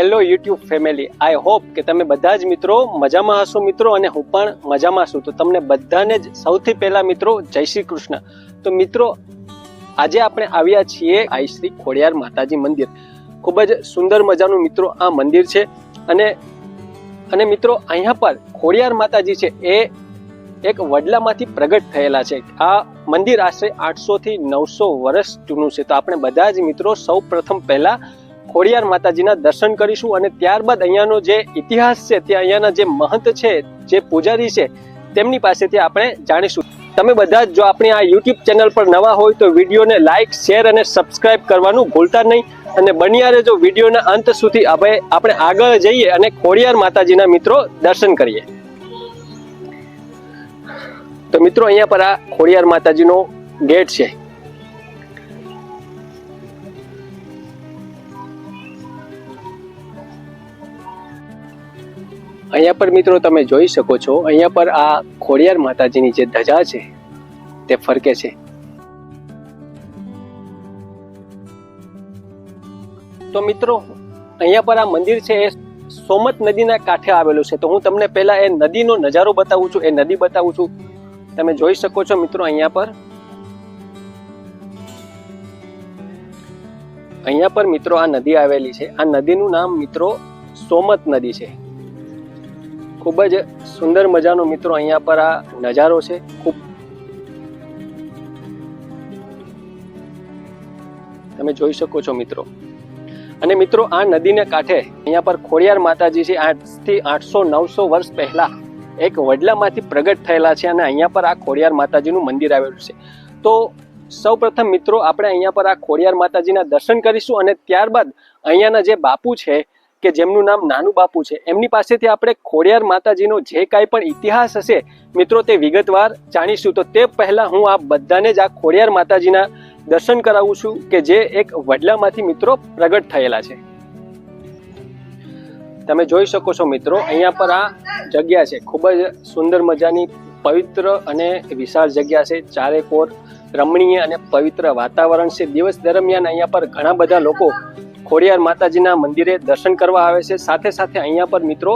YouTube family I hope કે તમે બધા જ મિત્રો મજામાં હશો મિત્રો અને હું પણ મજામાં છું. તો તમને બધાને જ સૌથી પહેલા મિત્રો, જય શ્રી કૃષ્ણ. તો મિત્રો, આજે આપણે આવ્યા છીએ આઈ શ્રી ખોડિયાર માતાજી મંદિર. ખૂબ જ સુંદર મજાનું મિત્રો આ મંદિર છે. અને અને મિત્રો, અહીંયા પર ખોડિયાર માતાજી છે એ એક વડલામાંથી પ્રગટ થયેલા છે. આ મંદિર આશરે આઠસો થી નવસો વર્ષ જૂનું છે. તો આપણે બધા જ મિત્રો સૌ પ્રથમ પહેલા ખોડિયાર માતાજીના દર્શન કરીશું અને ત્યારબાદ અહીંયાનો જે ઇતિહાસ છે, તે અહીંયાના જે મહંત છે, જે પૂજારી છે, તેમની પાસેથી આપણે જાણીશું. તમે બધા જ આપણી આ યુટ્યુબ ચેનલ પર નવા હોય તો વિડીયોને લાઇક શેર અને સબસ્ક્રાઇબ કરવાનું ભૂલતા નહીં. અને બનિયારે જો વિડીયોના અંત સુધી આપણે આગળ જઈએ અને ખોડિયાર માતાજીના મિત્રો દર્શન કરીએ. તો મિત્રો, અહીંયા પર આ ખોડિયાર માતાજીનો ગેટ છે. અહીંયા પર મિત્રો તમે જોઈ શકો છો, અહીંયા પર આ ખોડિયાર માતાજીની જે ધજા છે, તે ફરકે છે. તો મિત્રો, અહીંયા પર આ મંદિર છે, એ સોમત નદીના કાંઠે આવેલું છે. તો હું તમને પહેલા એ નદીનો નજારો બતાવું છું, એ નદી બતાવું છું. તમે જોઈ શકો છો મિત્રો અહીંયા પર. અહીંયા પર મિત્રો આ નદી આવેલી છે. આ નદીનું નામ મિત્રો સોમત નદી છે. ખૂબ જ સુંદર મજાનો મિત્રો અહીંયા પર આ નજારો છે. ખૂબ તમે જોઈ શકો છો મિત્રો. અને મિત્રો, આ નદીને કાંઠે અહીંયા પર ખોડિયાર માતાજી છે. આઠથી આઠસો નવસો વર્ષ પહેલા એક વડલામાંથી પ્રગટ થયેલા છે અને અહીંયા પર આ ખોડિયાર માતાજીનું મંદિર આવેલું છે. તો સૌ પ્રથમ મિત્રો, આપણે અહીંયા પર આ ખોડિયાર માતાજીના દર્શન કરીશું અને ત્યારબાદ અહીંયાના જે બાપુ છે કે જેમનું નામ નાનું બાપુ છે. એમની પાસેથી આપણે ખોડિયાર માતાજીનો જે કાંઈ પણ ઇતિહાસ હશે, મિત્રો, તે વિગતવાર જાણીશું. તો તે પહેલાં હું આ બધાને જ આ ખોડિયાર માતાજીના દર્શન કરાવું છું કે જે એક વડલામાંથી મિત્રો પ્રગટ થયેલા છે. તમે જોઈ શકો છો મિત્રો, અહીંયા પર આ જગ્યા છે. ખૂબ જ સુંદર મજાની પવિત્ર અને વિશાળ જગ્યા છે. ચારે કોર રમણીય અને પવિત્ર વાતાવરણ છે. દિવસ દરમિયાન અહીંયા પર ઘણા બધા લોકો ખોડિયાર માતાજીના મંદિરે દર્શન કરવા આવે છે. સાથે સાથે અહીંયા પર મિત્રો,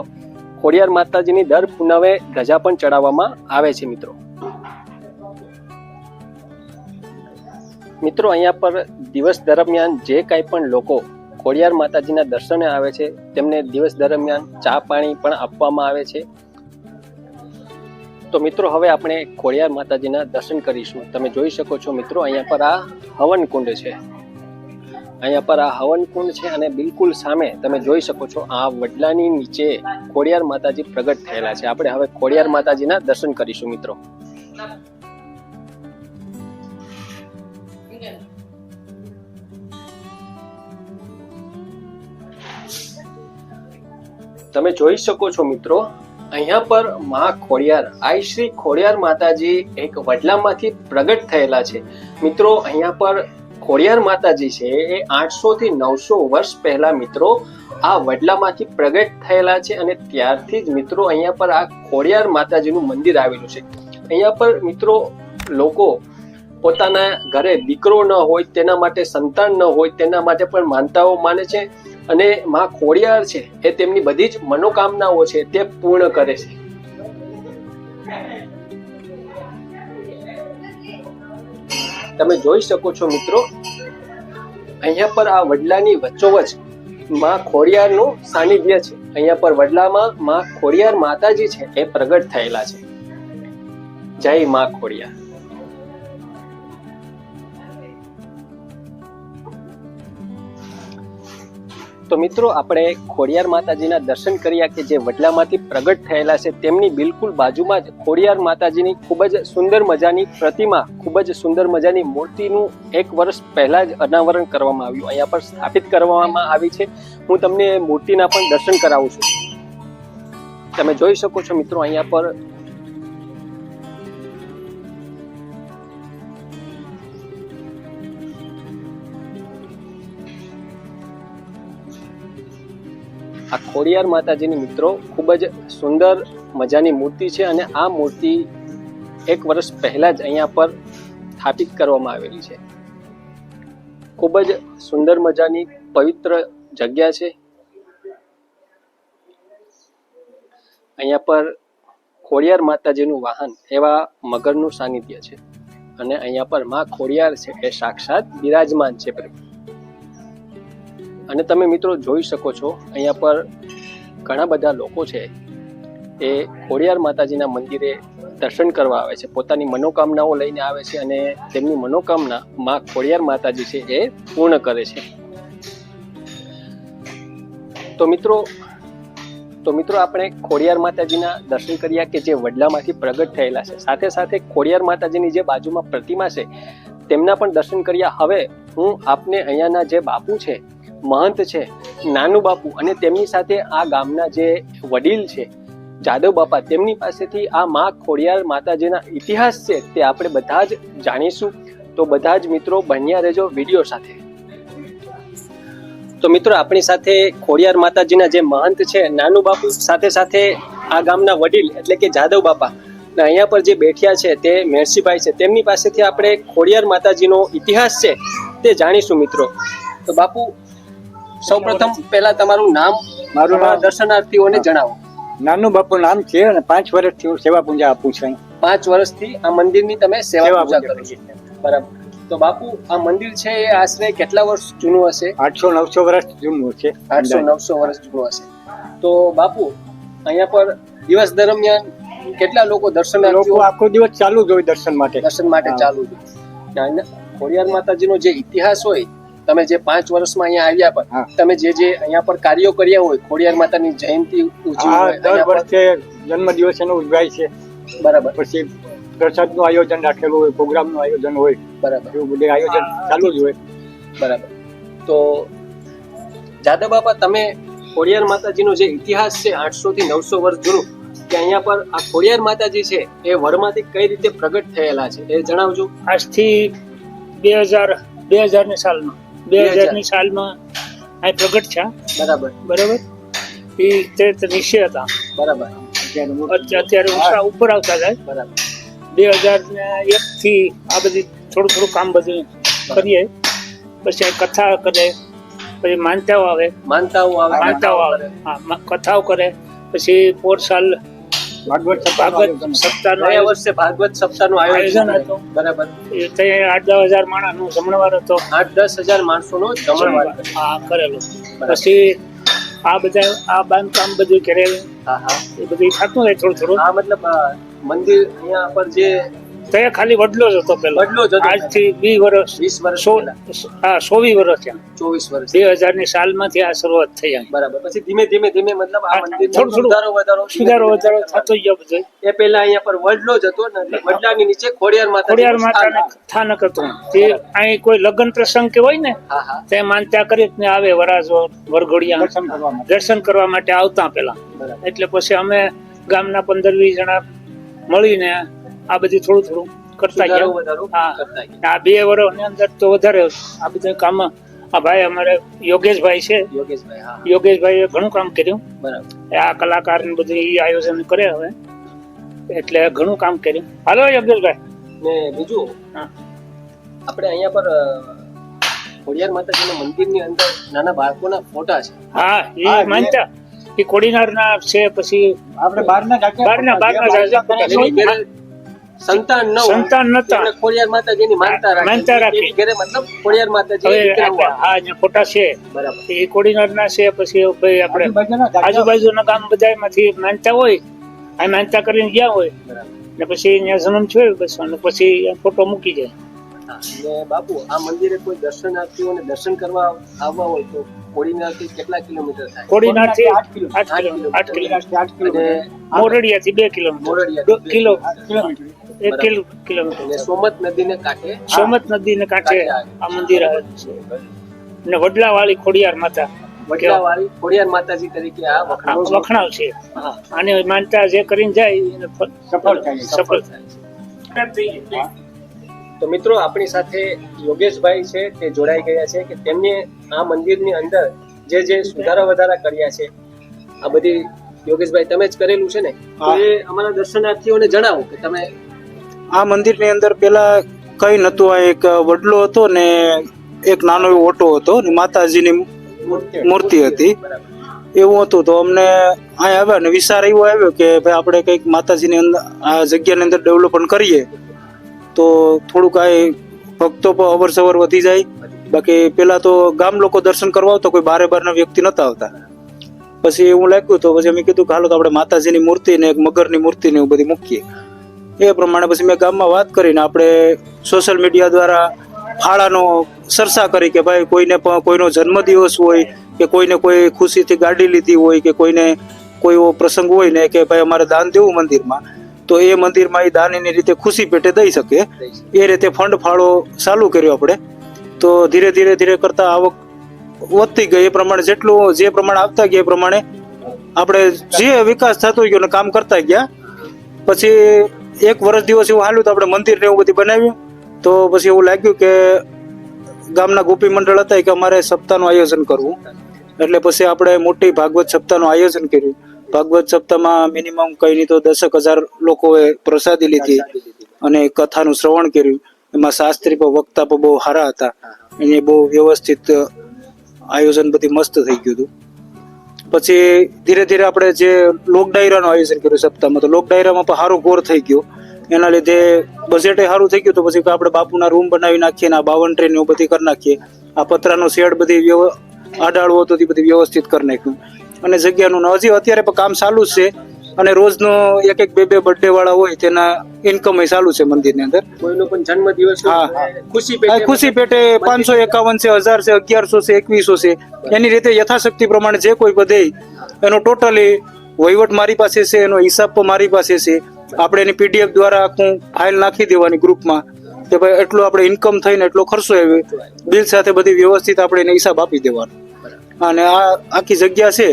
ખોડિયાર માતાજીની દર પુનવે ધજા પણ ચડાવવામાં આવે છે મિત્રો. મિત્રો, અહીંયા પર દિવસ દરમિયાન જે કાંઈ પણ લોકો ખોડિયાર માતાજીના દર્શને આવે છે, તેમને દિવસ દરમિયાન ચા પાણી પણ આપવામાં આવે છે. તો મિત્રો, હવે આપણે ખોડિયાર માતાજીના દર્શન કરીશું. તમે જોઈ શકો છો મિત્રો, અહીંયા પર આ હવન કુંડ છે. અહીંયા પર આ હવન કુંડ છે અને બિલકુલ સામે તમે જોઈ શકો છો આ વડલાની નીચે ખોડિયાર માતાજી પ્રગટ થયેલા છે. આપણે હવે ખોડિયાર માતાજીના દર્શન કરીશું, મિત્રો. તમે જોઈ શકો છો, મિત્રો, અહીંયા પરમાં ખોડિયાર, આઈ શ્રી ખોડિયાર માતાજી એક વડલામાંથી પ્રગટ થયેલા છે. મિત્રો, અહીંયા પર ખોડિયાર માતાજી છે એ આઠસો થી નવસો વર્ષ પહેલા મિત્રો આ વડલામાંથી પ્રગટ થયેલા છે અને ત્યારથી જ મિત્રો અહીંયા પર આ ખોડિયાર માતાજીનું મંદિર આવેલું છે. અહીંયા પર મિત્રો લોકો પોતાના ઘરે દીકરો ન હોય, તેના માટે સંતાન ન હોય, તેના માટે પણ માનતાઓ માને છે અને માં ખોડિયાર છે એ તેમની બધી જ મનોકામનાઓ છે તે પૂર્ણ કરે છે. તમે જોઈ શકો છો મિત્રો, અહીંયા પર આ વડલાની વચ્ચોવચમાં ખોડિયારનું સાનિધ્ય છે. અહીંયા પર વડલામાં માં ખોડિયાર માતાજી છે, એ પ્રગટ થયેલા છે. જય માં ખોડિયાર. તો મિત્રો, આપણે ખોડિયાર માતાજીના દર્શન કર્યા કે જે વડલામાંથી પ્રગટ થયેલા છે, તેમની બિલકુલ બાજુમાં જ ખોડિયાર માતાજીની ખૂબ જ સુંદર મજાની પ્રતિમા, ખૂબ જ સુંદર મજાની મૂર્તિનું એક વર્ષ પહેલા જ અનાવરણ કરવામાં આવ્યું. અહીંયા પર સ્થાપિત કરવામાં આવી છે. હું તમને મૂર્તિના પણ દર્શન કરાવું છું. તમે જોઈ શકો છો મિત્રો, અહીંયા પર આ ખોડિયાર માતાજીની મિત્રો ખૂબ જ સુંદર મજાની મૂર્તિ છે અને આ મૂર્તિ એક વર્ષ પહેલા જ અહીંયા પર સ્થાપિત કરવામાં આવેલી છે. ખૂબ જ સુંદર મજાની પવિત્ર જગ્યા છે. અહીંયા પર ખોડિયાર માતાજીનું વાહન એવા મગરનું સાનિધ્ય છે અને અહીંયા પરમાં ખોડિયાર છે એ સાક્ષાત બિરાજમાન છે. પ્રભુ અને તમે મિત્રો જોઈ શકો છો, અહીંયા પર ઘણા બધા લોકો છે. એ ખોડિયાર માતાજીના મંદિરે દર્શન કરવા આવે છે. પોતાની મનોકામનાઓ લઈને આવે છે અને તેમની મનોકામના માં ખોડિયાર માતાજી છે એ પૂર્ણ કરે છે. તો મિત્રો તો મિત્રો આપણે ખોડિયાર માતાજીના દર્શન કર્યા કે જે વડલામાંથી પ્રગટ થયેલા છે. સાથે સાથે ખોડિયાર માતાજીની જે બાજુમાં પ્રતિમા છે, તેમના પણ દર્શન કર્યા. હવે હું આપને અહીંયાના જે બાપુ છે મહંત છે, નાનું બાપુ અને તેમની સાથે આ ગામના જે વડીલ છે, જાદવ બાપા, તેમની પાસેથી આ મા ખોડિયાર માતાજીના ઇતિહાસ છે તે આપણે બધા જ જાણીશું. તો બધા જ મિત્રો બન્યા રહેજો વીડિયો સાથે. તો મિત્રો, આપણી સાથે ખોડિયાર માતાજીના જે મહંત છે, નાનું બાપુ, સાથે સાથે આ ગામના વડીલ એટલે કે જાદવ બાપા અહીંયા પર જે બેઠ્યા છે તે મેરસીભાઈ છે. તેમની પાસેથી આપણે ખોડિયાર માતાજીનો ઇતિહાસ છે તે જાણીશું મિત્રો. તો બાપુ સૌપ્રથમ પહેલા તમારું નામ મારું નામ દર્શનાર્થીઓને જણાવો. નાનું બાપુ નામ છે અને પાંચ વર્ષથી હું સેવા પૂજા આપું છું પાંચ વર્ષથી આ મંદિરની તમે સેવા પૂજા કરો છો. બરાબર. તો બાપુ આ મંદિર છે એ આશરે કેટલા વર્ષ જૂનું હશે? આઠસો નવસો વર્ષ જૂનું છે. આઠસો નવસો વર્ષ જૂનું હશે. તો બાપુ અહીંયા પર દિવસ દરમિયાન કેટલા લોકો લોકો દર્શનાર્થીઓ આખો દિવસ ચાલુ જ હોય દર્શન માટે. દર્શન માટે. ચાલુ જ હોય. ખોડિયાર માતાજીનો જે ઇતિહાસ હોય તમે જે પાંચ વર્ષમાં અહીંયા આવ્યા પણ તમે જે જે અહીંયા પર કાર્યો કર્યા હોય ખોડિયાર માતાની જયંતિ ઉજવી દર વર્ષે જન્મ દિવસ એનો ઉજવાય છે. બરાબર. પછી પ્રસાદનું આયોજન રાખેલું હોય પ્રોગ્રામનું આયોજન હોય બરાબર. એવું બધું આયોજન ચાલુ જ હોય. બરાબર. તો જાદવ બાપા તમે ખોડિયાર માતાજીનો જે ઇતિહાસ છે આઠસો થી નવસો વર્ષ જૂનો કે અહીંયા પર આ ખોડિયાર માતાજી છે એ વરમાંથી કઈ રીતે પ્રગટ થયેલા છે એ જણાવજો. આજથી બે હજાર બે હજારની સાલમાં બે 2000 હજારની સાલમાં આ પ્રગટ છે બરાબર. બરાબર? એ તે નિશ્ચય હતા. બરાબર. અત્યારે અત્યારે ઊંચા ઉપર આવતા જાય બરાબર. બે હજાર એક થી આ બધી થોડું થોડું કામ બધું કરીએ. પછી કથા કરે પછી માનતાઓ આવે. માનતાઓ આવે. માનતાઓ આવે. હા કથાઓ કરે. પછી પોર સાલ ભાગવત ભાગવત સપ્તાહનું ગયા વર્ષે ભાગવત સપ્તાહનું આયોજન આયોજન હતું. હતું. બરાબર. તે આઠ દસ હજાર માણસનો જમણવાર હતો. આઠ દસ હજાર માણસોનો જમણવાર. હા કરેલું. પછી આ બધા આ બાંધકામ બધું કરેલું. હા હા. એ બધું થતું જાય થોડું થોડું. આ મતલબ મંદિર અહીંયા પર જે તો એ ખાલી વડલો જ હતો પેલો. વડલો જ હતો. આજથી વીસ વર્ષ વીસ વર્ષ હા સોવી વર્ષ થયા. ચોવીસ વર્ષ. બે હજારની સાલમાંથી આ શરૂઆત થઈ. બરાબર. પછી ધીમે ધીમે ધીમે મતલબ આ મંદિર થોડું થોડું સુધારો વધારો સુધારો વધારો થતો ગયો બધો એ પહેલા અહીંયા પર વડલો જ હતો ને વડલાની નીચે ખોડિયાર માતા ખોડિયાર માતાને સ્થાનક હતું તે અહીં કોઈ લગ્ન પ્રસંગ કે હોય ને હા હા. તે માનતા કરી ને આવે વરાજો વરઘોડિયા દર્શન કરવા માટે. આવતા પેલા એટલે પછી અમે ગામના પંદર વીસ જણા મળીને આ બધું થોડું થોડું કરતા ગયા. હા. આ બે વર્ષની અંદર તો વધારે આ બધા કામ આ ભાઈ અમારે યોગેશભાઈ છે. યોગેશભાઈ યોગેશભાઈએ ઘણું કામ કર્યું. બરાબર. આ કલાકાર ને બધું એ આયોજન કરે હવે. એટલે ઘણું કામ કર્યું. હાલો યોગેશભાઈ. ને બીજું હા. આપણે અહીંયા પર ખોડિયાર માતાજીના મંદિરની અંદર નાના બાળકોના ફોટા છે. હા એ માનતા. એ કોડીનાર ના છે પછી આપણે બહારના ના બહારના- બહારના સંતાન ન સંતાન નતા ખોડિયાર માતાજીની માનતા રાખે. માનતા રાખે. ઘરે મતલબ ખોડિયાર માતાજી હવે વિગ્રહ આપણે હોય. હા અહીંયા ફોટા છે બરાબર. એ કોડીનાર ના છે પછી ભાઈ આપણે આજુબાજુના ગામ બધામાંથી માનતા હોય આ માનતા કરીને ગયા હોય. ને પછી અહીંયા જન્મ થયો બસ અને પછી ફોટો મૂકી જાય. હા, ને બાપુ આ મંદિરે કોઈ દર્શનાર્થીઓને દર્શન કરવા આવવા હોય તો કોડીનારથી કેટલા કિલોમીટર થાય? કોડીનારથી આઠ કિલો- આઠ કિલો આઠ કિલો. આઠ કિલોમીટર. અને મોરડિયા થી બે કિલોમીટર કિલો. કિલોમીટર. એક કિલોમીટર. સોમત નદીને કાંઠે સોમત નદીને કાંઠે આ મંદિર આવેલું છે. અને વડલા વાળી ખોડિયાર માતા. વડલાવાળી ખોડિયાર માતાજી તરીકે આ આ વખાણો છે. વખણાવ છે. આને માનતા જે કરીને જાય એને સફળ થાય. સફળ થાય. તો મિત્રો આપણી સાથે યોગેશભાઈ છે તે જોડાઈ ગયા છે કે તેમને આ મંદિરની અંદર જે જે સુધારા વધારા કર્યા છે આ બધી યોગેશભાઈ તમે જ કરેલું છે ને? એ અમારા દર્શનાર્થીઓને જણાવો કે તમે આ મંદિરની અંદર પેલા કઈ નતું આ એક વડલો હતો ને એક નાનો એવો ઓટો હતો ને માતાજીની મૂર્તિ હતી. એવું હતું. તો અમને અહીંયા આવ્યા ને વિચાર એવો આવ્યો કે ભાઈ આપણે કંઈક માતાજીની અંદર આ જગ્યાની અંદર ડેવલપમેન્ટ કરીએ. તો થોડુંક આ ભક્તો પર અવર સવર વધી જાય. બાકી પેલા તો ગામ લોકો દર્શન કરવા આવતા, કોઈ બારે બારના વ્યક્તિ નતા આવતા. પછી એવું લાગ્યું તો પછી અમે કીધું કે હાલો તો આપણે માતાજીની મૂર્તિ ને એક મગરની મૂર્તિ ને એવું બધી મૂકીએ. એ પ્રમાણે પછી મેં ગામમાં વાત કરીને આપણે સોશિયલ મીડિયા દ્વારા ફાળાનો સરસા કરી કે ભાઈ કોઈને પણ કોઈનો જન્મદિવસ હોય કે કોઈને કોઈ ખુશીથી ગાડી લીધી હોય કે કોઈને કોઈ એવો પ્રસંગ હોય ને કે ભાઈ અમારે દાન દેવું મંદિરમાં, તો એ મંદિરમાં એ દાન એની રીતે ખુશી પેટે દઈ શકે. એ રીતે ફંડ ફાળો ચાલુ કર્યો આપણે. તો ધીરે ધીરે ધીરે કરતા આવક વધતી ગઈ. એ પ્રમાણે જેટલું જે પ્રમાણે આવતા ગયા એ પ્રમાણે આપણે જે વિકાસ થતો ગયો ને કામ કરતા ગયા, પછી એક વર્ષ દિવસ એવું હાલ્યું તો આપણે મંદિર ને એવું બધું બનાવ્યું. તો પછી એવું લાગ્યું કે ગામના ગોપી મંડળ હતા કે અમારે સપ્તાહનું આયોજન કરવું. એટલે પછી આપણે મોટી ભાગવત સપ્તાહનું આયોજન કર્યું. ભાગવત સપ્તાહમાં મિનિમમ કઈ નહીં તો દસક હજાર લોકોએ પ્રસાદી લીધી અને કથાનું શ્રવણ કર્યું. એમાં શાસ્ત્રી પર વક્તા પણ બહુ સારા હતા. એને બહુ વ્યવસ્થિત આયોજન બધી મસ્ત થઈ ગયું હતું. પછી ધીરે ધીરે આપણે જે લોક ડાયરાનું આયોજન કર્યું સપ્તાહમાં, તો લોક ડાયરામાં પણ સારું કોર થઈ ગયો. એના લીધે બજેટે સારું થઈ ગયું, તો પછી આપણે બાપુના રૂમ બનાવી નાખીએ ને આ બાવન ટ્રેન એવું બધી કરી નાખીએ. આ પતરાનો શેડ બધી આડાળવો તો બધી વ્યવસ્થિત કરી નાખ્યું. અને જગ્યાનું હજી અત્યારે પણ કામ ચાલુ જ છે. અને રોજનો એક એક બે બે બર્થડે વાળા હોય તેના ઇન્કમ ચાલુ છે મંદિરની અંદર. કોઈનો પણ જન્મદિવસ હા. ખુશી પેટે ખુશી પેટે પાંચસો એકાવન છે હજાર છે અગિયારસો છે એકવીસો છે. એની રીતે યથાશક્તિ પ્રમાણે જે કોઈ બધે એનો ટોટલી વહીવટ મારી પાસે છે એનો હિસાબ પણ મારી પાસે છે. આપણે એની પીડીએફ દ્વારા આખું ફાઇલ નાખી દેવાની ગ્રુપમાં કે ભાઈ એટલો આપણે ઇન્કમ થઈને એટલો ખર્ચો આવ્યો. બિલ સાથે બધી વ્યવસ્થિત આપણે એને હિસાબ આપી દેવાનો. અને આ આખી જગ્યા છે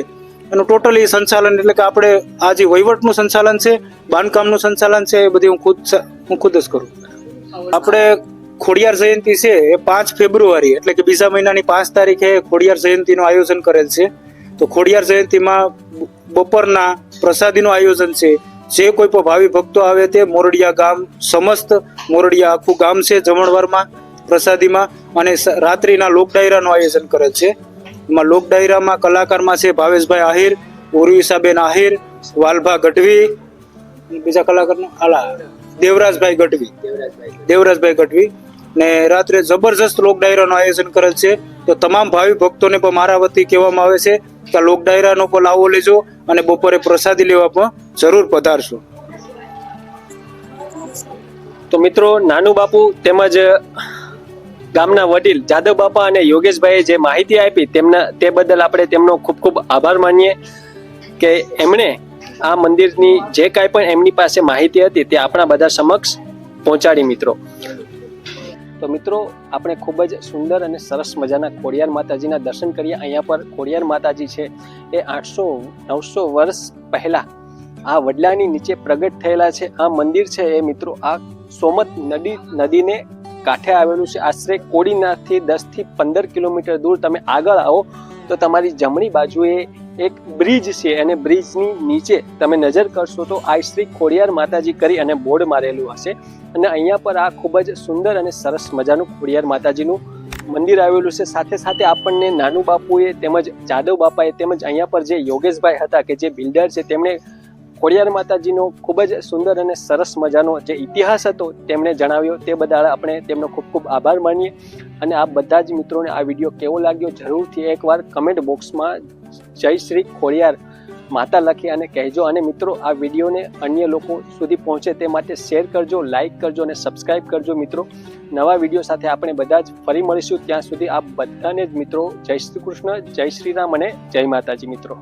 એનું ટોટલી સંચાલન એટલે કે આપણે આ જે વહીવટનું સંચાલન છે, બાંધકામનું સંચાલન છે, એ બધી હું ખુદ હું ખુદ જ કરું. આપણે ખોડિયાર જયંતિ છે, એ પાંચ ફેબ્રુઆરી, એટલે કે બીજા મહિનાની પાંચ તારીખે ખોડિયાર જયંતિનું આયોજન કરેલ છે. તો ખોડિયાર જયંતિમાં બપોરના પ્રસાદીનું આયોજન છે. જે કોઈ પણ ભાવિ ભક્તો આવે તે મોરડિયા ગામ, સમસ્ત મોરડિયા આખું ગામ છે જમણવારમાં પ્રસાદીમાં અને રાત્રિના લોક ડાયરાનું આયોજન કરેલ છે. એમાં લોક ડાયરામાં કલાકારમાં છે ભાવેશભાઈ આહિર ઉર્વિસાબેન આહિર, વાલભા ગઢવી બીજા કલાકારનું આલા દેવરાજભાઈ ગઢવી. દેવરાજભાઈ ગઢવી. ને રાત્રે જબરજસ્ત લોક ડાયરાનું આયોજન કરેલ છે. તો તમામ ભાવિ ભક્તોને પણ મારા વતી કહેવામાં આવે છે કે લોક ડાયરાનો પણ લાવો લેજો અને બપોરે પ્રસાદી લેવા પણ જરૂર પધારશો. તો મિત્રો, નાનું બાપુ તેમજ ગામના વડીલ જાદવ બાપા અને યોગેશભાઈએ જે માહિતી આપી, તેમના, તે બદલ આપણે તેમનો ખૂબ ખૂબ આભાર માનીએ કે એમણે આ મંદિરની જે કાંઈ પણ એમની પાસે માહિતી હતી, તે આપણા બધા સમક્ષ પહોંચાડી મિત્રો. તો મિત્રો, આપણે ખૂબ જ સુંદર અને સરસ મજાના ખોડિયાર માતાજીના દર્શન કરીએ. અહીંયા પર ખોડિયાર માતાજી છે, એ આઠસો, નવસો વર્ષ પહેલા આ વડલાની નીચે પ્રગટ થયેલા છે. આ મંદિર છે એ મિત્રો, આ સોમત નદી, નદીને કાંઠે આવેલું છે. આશરે કોડીનાથથી દસથી પંદર કિલોમીટર દૂર તમે આગળ આવો તો તમારી જમણી બાજુએ એક બ્રિજ છે. અને બ્રિજની નીચે તમે નજર કરશો તો આ શ્રી ખોડિયાર માતાજી કરી અને બોર્ડ મારેલું હશે. અને અહીંયા પર આ ખૂબ જ સુંદર અને સરસ મજાનું ખોડિયાર માતાજીનું મંદિર આવેલું છે. સાથે સાથે આપણને નાનું બાપુએ તેમજ જાદવ બાપાએ તેમજ અહીંયા પર જે યોગેશભાઈ હતા કે જે બિલ્ડર છે, તેમણે ખોડિયાર માતાજીનો ખૂબ જ સુંદર અને સરસ મજાનો જે ઇતિહાસ હતો તેમણે જણાવ્યો તે બદલ આપણે તેમનો ખૂબ ખૂબ આભાર માનીએ. અને આ બધા જ મિત્રોને આ વીડિયો કેવો લાગ્યો જરૂરથી એકવાર કમેન્ટ બોક્સમાં જય શ્રી ખોડિયાર માતા લખી અને કહેજો. અને મિત્રો, આ વિડીયોને અન્ય લોકો સુધી પહોંચે તે માટે શેર કરજો લાઇક કરજો અને સબસ્ક્રાઇબ કરજો મિત્રો. નવા વીડિયો સાથે આપણે બધા જ ફરી મળીશું. ત્યાં સુધી આ બધાને જ મિત્રો, જય શ્રી કૃષ્ણ, જય શ્રી રામ અને જય માતાજી મિત્રો.